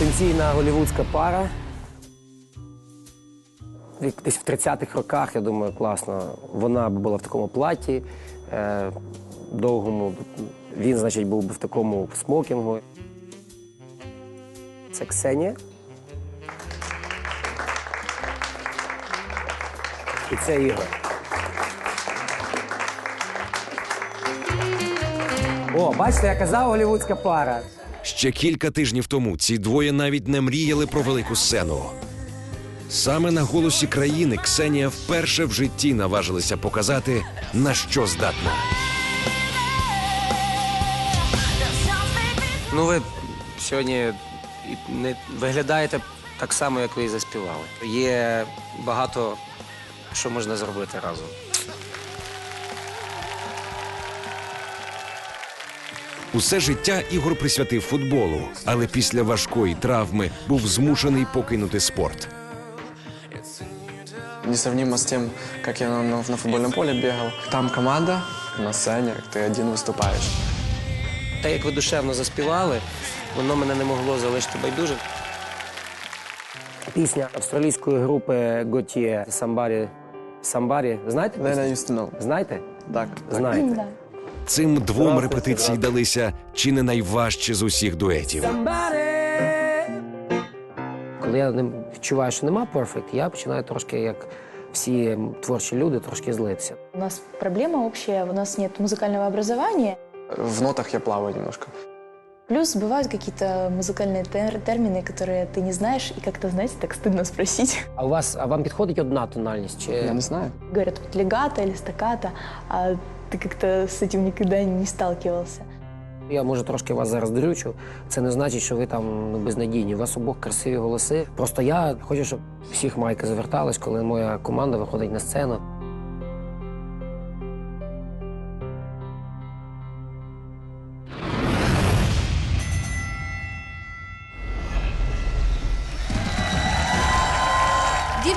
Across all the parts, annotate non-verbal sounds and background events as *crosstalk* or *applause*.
потенційна голівудська пара. Десь в 30-х роках, я думаю, класно. Вона б була в такому платі е, довгому. Він, значить, був би в такому смокінгу. Це Ксенія. І це Ігор. О, бачите, я казав голівудська пара. Ще кілька тижнів тому ці двоє навіть не мріяли про велику сцену. Саме на голосі країни Ксенія вперше в житті наважилася показати, на що здатна. Ну, ви сьогодні не виглядаєте так само, як ви і заспівали. Є багато що можна зробити разом. Усе життя Ігор присвятив футболу, але після важкої травми був змушений покинути спорт. Несравнимо с тем, как я на, на- на футбольном поле бегал. Там команда, на сцене ты один выступаешь. Те, як ви душевно заспівали, воно мене не могло залишити байдуже. Пісня австралійської групи Готє Самбарі. Самбарі. Знаєте? Пісню? Знаєте? Так, так. Знаєте. Цим двом репетиції далися чи не найважче з усіх дуетів. Коли я не відчуваю, що нема перфект, я починаю трошки, як всі творчі люди, трошки злитися. У нас проблема общая, у нас нет музыкального образования. В нотах я плаваю немножко. Плюс бывают какие-то музыкальные тер- термины, которые ты не знаешь, и как-то, знаете, так стыдно спросить. *laughs* А у вас, а вам підходить одна тональність? Чи... Я не знаю. Говорят, вот легато или стаката, а ты как-то с этим никогда не сталкивался. Я може трошки вас зараз дрючу. Це не значить, що ви там ну, безнадійні. У вас обох красиві голоси. Просто я хочу, щоб всіх майки звертались, коли моя команда виходить на сцену.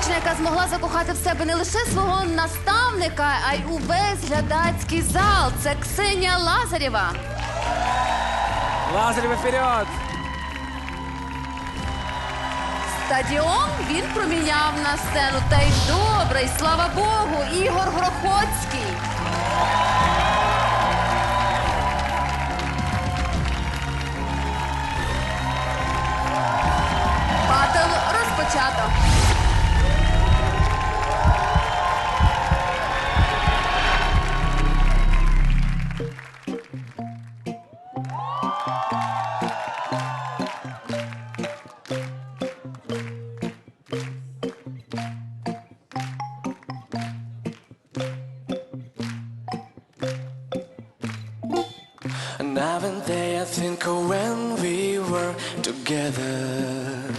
Дівчина, яка змогла закохати в себе не лише свого наставника, а й увесь глядацький зал. Це Ксенія Лазарєва. Лазарів вперед! Стадіон він проміняв на сцену. Та й добре, й слава Богу, Ігор Грохоцький. Батл розпочато. Together.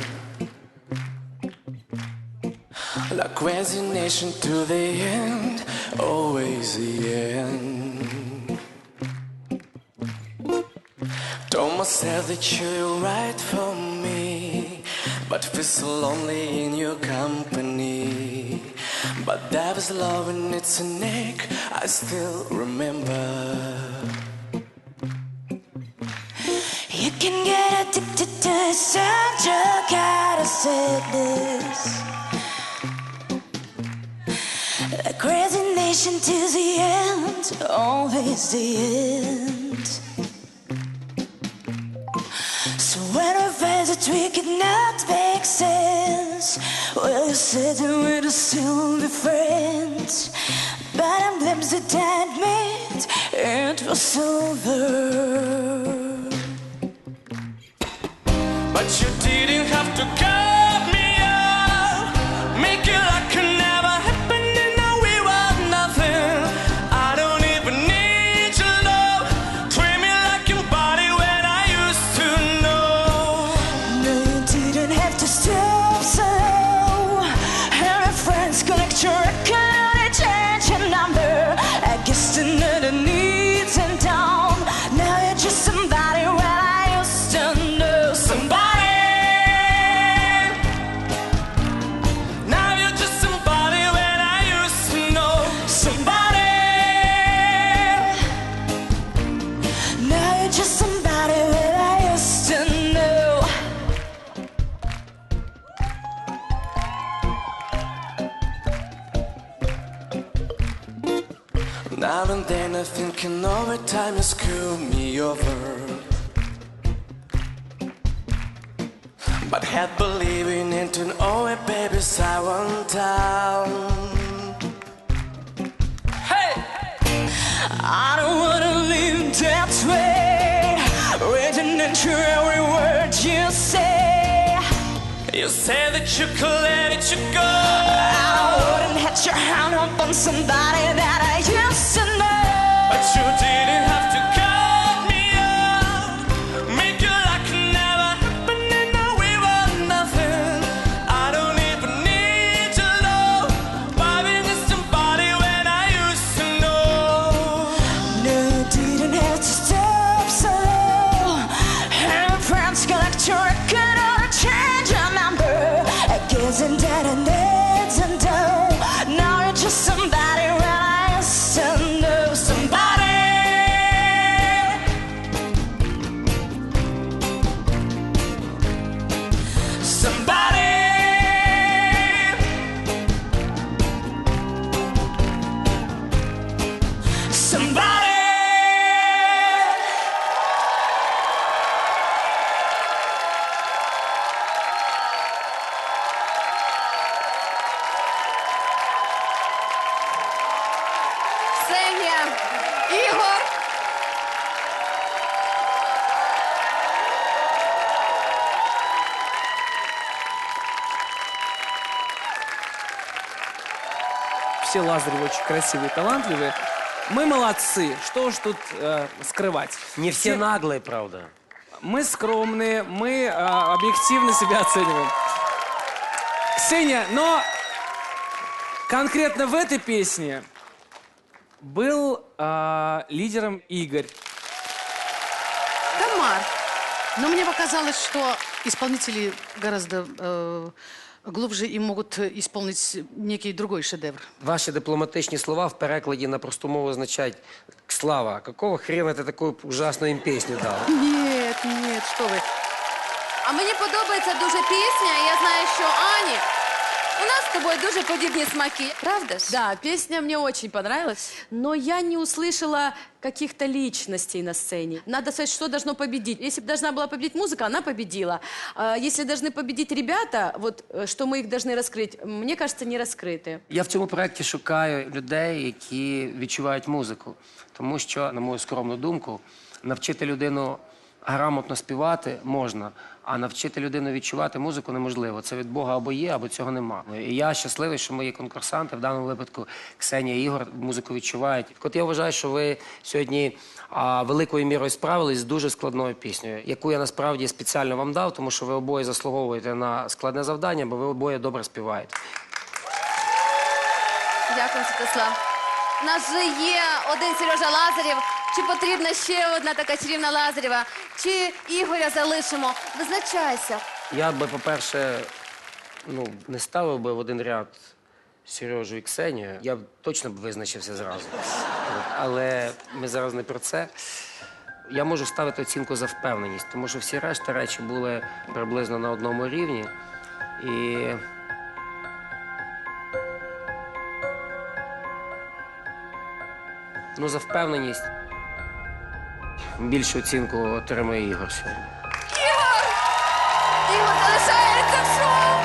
Like resignation to the end, always the end. Told myself that you're right for me, but feel so lonely in your company. But that was love and it's a ache, I still remember. Can get addicted to such a kind of sadness. Like resignation to the end, always the end. So when find that we could not make sense, well, you said that we'd still be friends. But I'm glimpsed that admit it was over. But you didn't have to cut and thinking over time you screw me over. But had believing into an oh baby's I want down. Hey! I don't wanna live that way. Written into every word you say. You said that you could let it you go. I wouldn't hit your hand up on somebody that I used to know. But you didn't have to cut все Лазаревы очень красивые, талантливые. Мы молодцы. Что ж тут э, скрывать? Не всі Все- наглі, правда. Мы скромные, мы э, объективно себя оцениваем. Ксения, но конкретно в этой песне был э, лидером Игорь. Тамар. Но мне показалось, что исполнители гораздо э, глубже и могут исполнить некий другой шедевр. Ваші дипломатичні слова в перекладі на просту мову означають «Слава, какого хрена ти таку ужасну їм пісню дала?» Нет, нет, что вы. А мені подобається дуже пісня. і Я знаю, що Ані. У нас з тобою дуже подібні смаки, правда ж? Да, песня мне очень понравилась, но я не услышала каких-то личностей на сцене. Надо сказать, что должно победить. Если бы должна была победить музыка, она победила. А если должны победить ребята, вот э, что мы их должны раскрыть, мне кажется, не раскрыты. Я в цьому проєкті шукаю людей, які відчувають музику. Тому що, на мою скромну думку, навчити людину грамотно співати можна, а навчити людину відчувати музику неможливо. Це від Бога або є, або цього нема. І я щасливий, що мої конкурсанти, в даному випадку Ксенія Ігор, музику відчувають. От я вважаю, що ви сьогодні великою мірою справились з дуже складною піснею, яку я насправді спеціально вам дав, тому що ви обоє заслуговуєте на складне завдання, бо ви обоє добре співаєте. Дякую, Святослав. Нас же є один Сережа Лазарєв. Чи потрібна ще одна така чарівна Лазарєва? Чи Ігоря залишимо? Визначайся. Я би, по-перше, ну, не ставив би в один ряд Сережу і Ксенію. Я б точно б визначився зразу. Але ми зараз не про це. Я можу ставити оцінку за впевненість, тому що всі решта речі були приблизно на одному рівні. І ну, за впевненість більшу оцінку отримує Ігор сьогодні. Ігор залишається в шоу.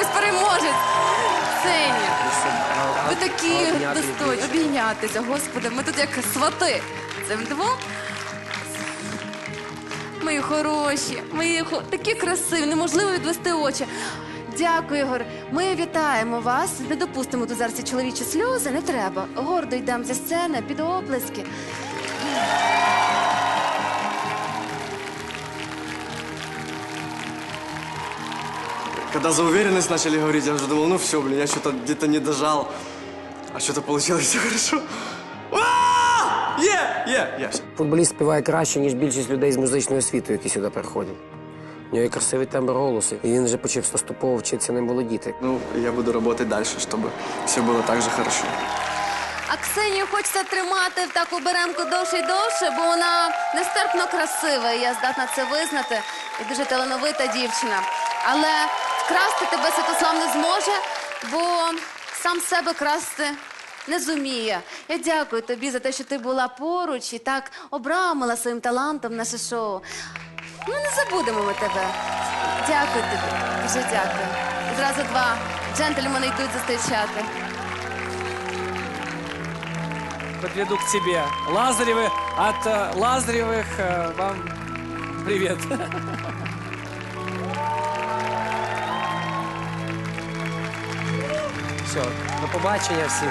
Ось переможець. Ксенія. Ви такі достойні. Обійнятися, господи, ми тут як свати. Це вдвох. Мої хороші, мої такі красиві, неможливо відвести очі. Дякую, Ігор. Ми вітаємо вас. Не допустимо тут зараз чоловічі сльози. Не треба. Гордо йдемо зі сцени під оплески. Когда за уверенность начали говорить, я уже думал, ну все, блин, я что-то где-то не дожал. А что-то получилось все хорошо. А! Е! Е! Е! Всё. Футболіст співає краще, ніж більшість людей з музичної освіти, які сюди приходять. У нього є красивий тембр голосу, і він вже почав поступово вчитися ним володіти. Ну, я буду работать дальше, чтобы все было так же хорошо. А Ксенію хочеться тримати в таку беремку довше й довше, бо вона нестерпно красива, і я здатна це визнати. І дуже талановита дівчина. Але красти тебе Святослав не зможе, бо сам себе красти не зуміє. Я дякую тобі за те, що ти була поруч і так обрамила своїм талантом наше шоу. Ну, не забудемо ми тебе. Дякую тобі. Дуже дякую. І зразу два джентльмени йдуть зустрічати. Подведу к тебе. Лазаревы, от э, Лазаревых э, вам привет. *laughs* Все, до побачення всім.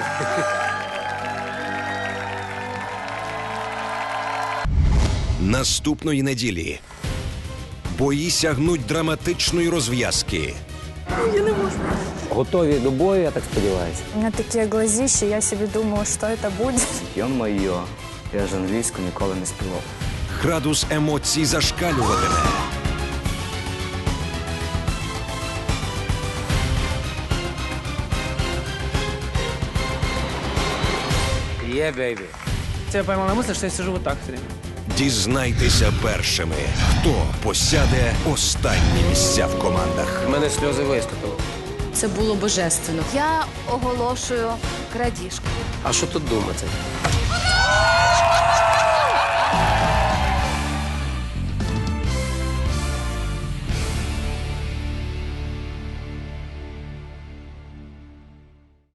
Наступної неділі бої сягнуть драматичної розв'язки. Готові до бою, я так сподіваюся. У меня такие глазища, я себе думала, что это будет. Йо-моє, я ж англійську ніколи не співав. Градус емоцій зашкалюватиме. Є, baby. Тебя поймал на мысли, что я сижу отак так все время. Дізнайтеся першими, хто посяде останні місця в командах. У мене сльози виступили. Це було божественно. Я оголошую крадіжку. А що тут думати?